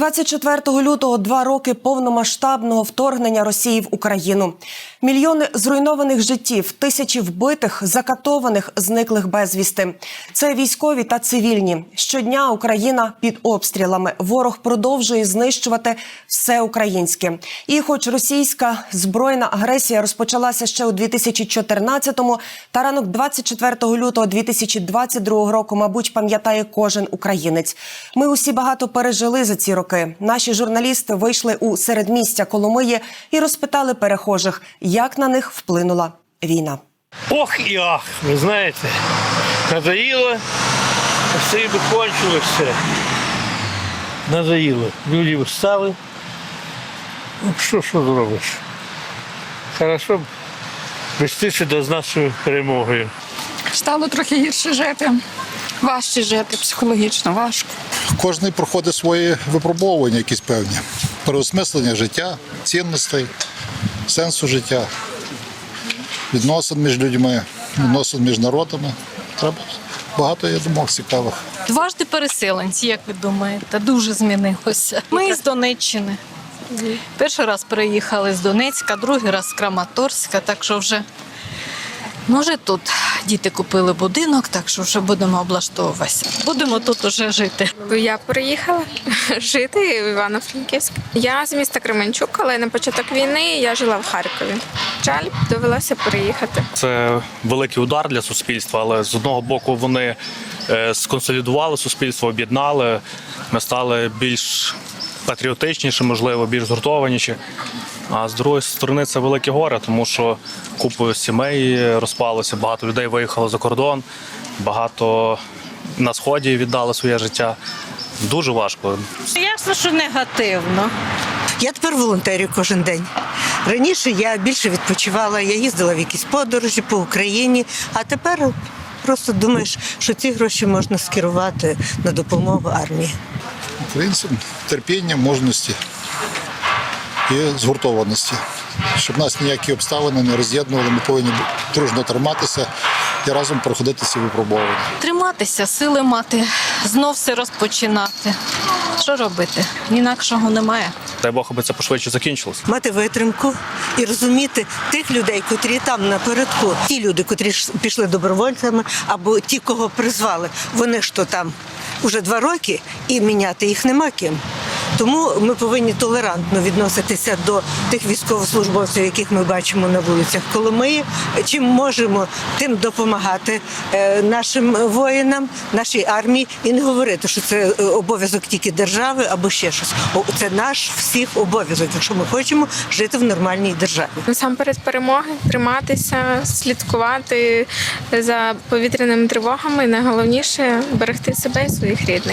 24 лютого два роки повномасштабного вторгнення Росії в Україну. Мільйони зруйнованих життів, тисячі вбитих, закатованих, зниклих безвісти. Це військові та цивільні. Щодня Україна під обстрілами. Ворог продовжує знищувати все українське. І, хоч російська збройна агресія розпочалася ще у 2014-му, та ранок 24 лютого 2022 року, мабуть, пам'ятає кожен українець. Ми усі багато пережили за ці роки. Наші журналісти вийшли у середмістя Коломиї і розпитали перехожих, як на них вплинула війна. Ох і ах, ви знаєте, надоїло, все і кончилося. Надоїло. Люди встали. Ну, що, що зробиш? Хорошо б вестися до з нашою перемогою. Стало трохи гірше жити. Важче жити, психологічно важко. Кожен проходить свої випробовування, якісь певні. Переосмислення життя, цінностей, сенсу життя, відносин між людьми, відносин між народами. Треба багато є думок цікавих. Дважди переселенці, як ви думаєте, дуже змінилося. Ми з Донеччини. Перший раз приїхали з Донецька, другий раз з Краматорська, так що вже може тут діти купили будинок, так що вже будемо облаштовуватися. Будемо тут уже жити. Я приїхала жити в Івано-Франківськ. Я з міста Кременчук, але на початок війни я жила в Харкові. Жаль, довелося переїхати. Це великий удар для суспільства, але з одного боку вони е, сконсолідували суспільство, об'єднали. Ми стали більш патріотичніші, можливо, більш згуртованіші. А з другої сторони це велике горе, тому що купу сімей розпалося, багато людей виїхало за кордон, багато на сході віддали своє життя. Дуже важко. Ясно, що негативно. Я тепер волонтерю кожен день. Раніше я більше відпочивала, я їздила в якісь подорожі по Україні, а тепер просто думаєш, що ці гроші можна скерувати на допомогу армії. Українцям терпіння, мужності і згуртованості. Щоб нас ніякі обставини не роз'єднували, ми повинні дружно триматися і разом проходити ці випробування. Триматися, сили мати, знов все розпочинати. Що робити? Інакшого немає. Дай Бог, аби це пошвидше закінчилося. Мати витримку і розуміти тих людей, котрі там напередку, ті люди, котрі пішли добровольцями, або ті, кого призвали, вони ж то там уже два роки і міняти їх нема ким. Тому ми повинні толерантно відноситися до тих військовослужбовців, яких ми бачимо на вулицях Коломиї. Чим можемо, тим допомагати е, нашим воїнам, нашій армії, і не говорити, що це е, обов'язок тільки держави або ще щось. Це наш всіх обов'язок, якщо ми хочемо жити в нормальній державі. Насамперед перемоги, триматися, слідкувати за повітряними тривогами. Найголовніше берегти себе і своїх рідних.